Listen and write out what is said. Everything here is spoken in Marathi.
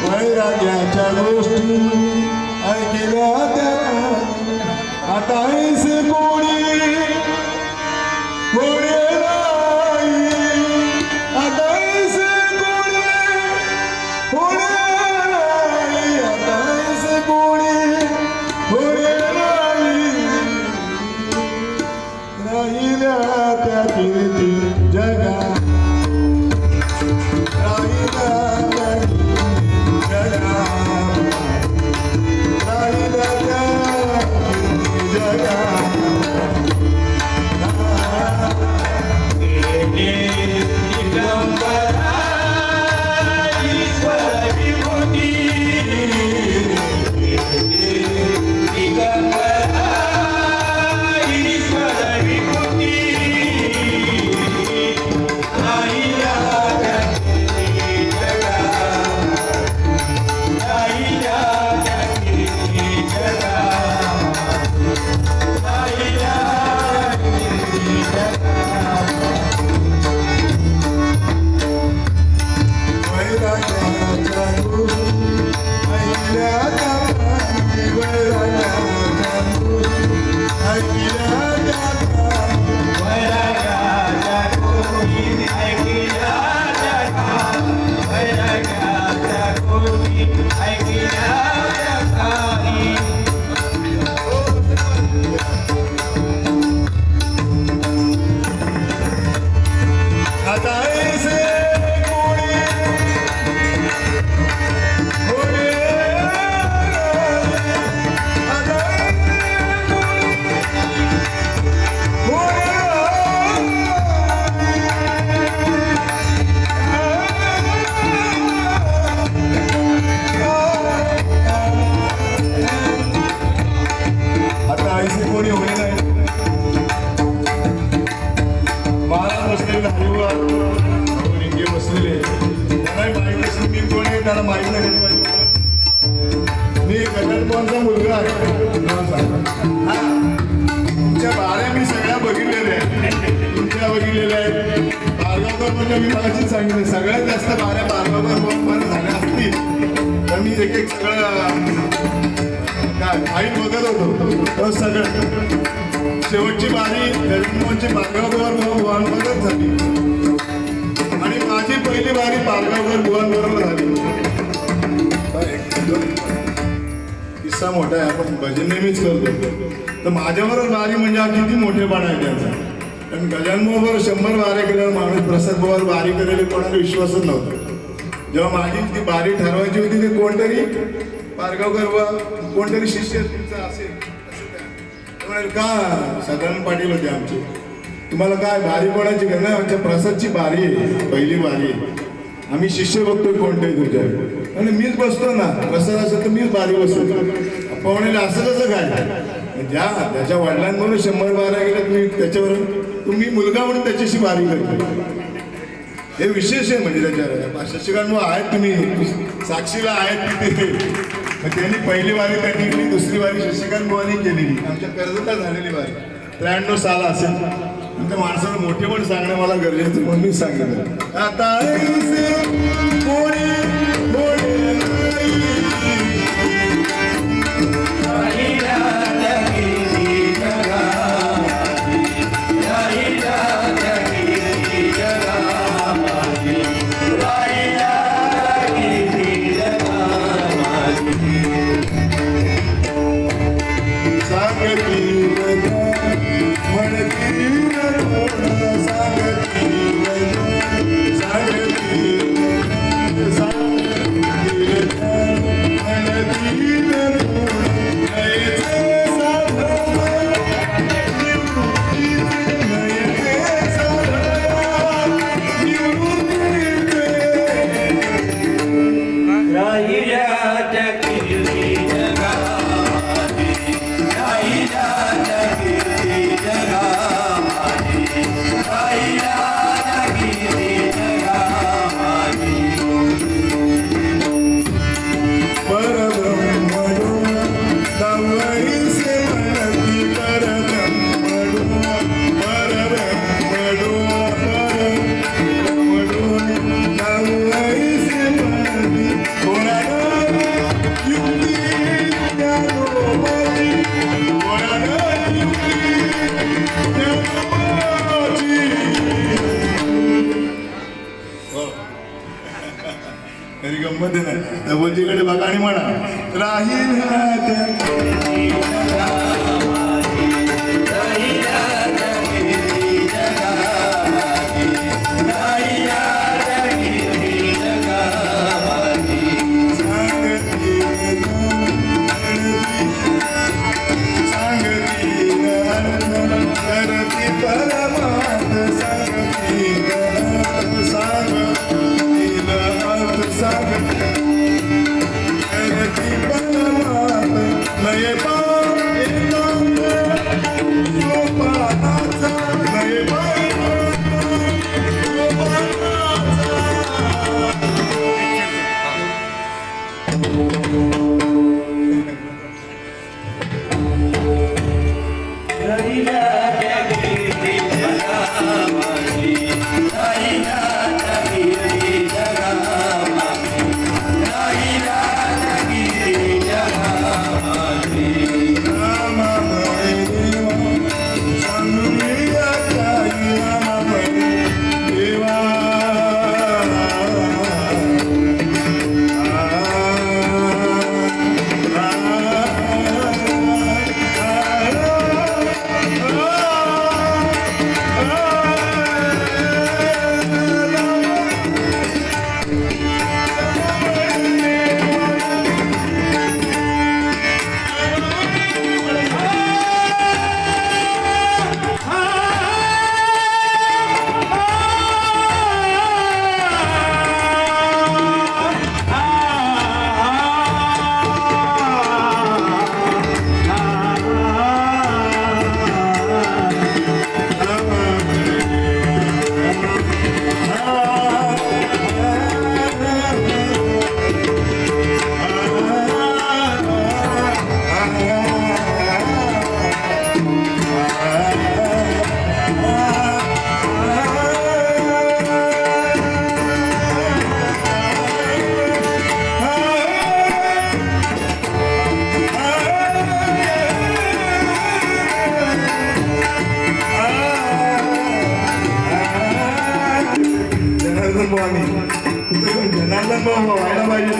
वैराग्याच्या गोष्टी ऐकल्या त्या आता ऐसे कोणी मी मुलगा आहे. हा. तुमच्या बाऱ्या मी सगळ्या बघितलेल्या आहेत. तुमच्या बघितलेल्या आहेत. बारगावकर म्हणजे मी मलाशीच सांगितलं सगळ्यात जास्त बाऱ्या बारगावकर म्हणून झाल्या असतील. तर मी एक एक सगळं काय फाईट बघत होतो. तर सगळं. शेवटची बारी गगनमोहनची बारगावकर बुवांबरोबर झाली. आणि माझी पहिली बारी बारगावकर बुवांबरोबर झाली. किस्सा मोठा आहे आपण भजन नेहमीच करतो. तर माझ्याबरोबर बारी म्हणजे हा किती मोठेपणा आहे त्यांचा. कारण गजानबरोबर शंभर बारे केल्यावर माणूस प्रसाद बारी केलेले कोणाला विश्वासच नव्हता. जेव्हा माझी ती बारी ठरवायची होती ते कोणतरी पारगावकर व कोणतरी शिष्य तुमचा असेल असं का? सदानंद पाटील होते आमचे. तुम्हाला काय बारी कोणाची का नाही आमच्या प्रसादची बारी आहे पहिली बारी आहे. आम्ही शिष्य बघतोय कोणते तुमच्या आणि मीच बसतो ना बसत असं तर मीच भारी बसतो आपण असं कसं काय? ज्या त्याच्या वडिलांकडून शंभर बारा गेल्या तुम्ही त्याच्यावर तुम्ही मुलगा म्हणून त्याच्याशी भारी करतो. हे विशेष आहे म्हणजे त्याच्या शशिकांत आहेत तुम्ही. साक्षीला आहेत तिथे. त्यांनी पहिली वारी त्यांनी केली दुसरी वारी शशिकांत बुवानी केलेली. आमच्या कर्जता झालेली वारी. त्र्याण्णव साल असेल. आमच्या त्या माणसाला मोठे पण सांगणं मला गरजेचं म्हणून मी सांगितलं. आता कोणी नाही. Yeah. मध्ये नाही. वजीकडे बघा आणि म्हणा. राहील करती സ്വാമി ജനാർദ്ദൻ ബാബു അയാളെ ഭാര്യ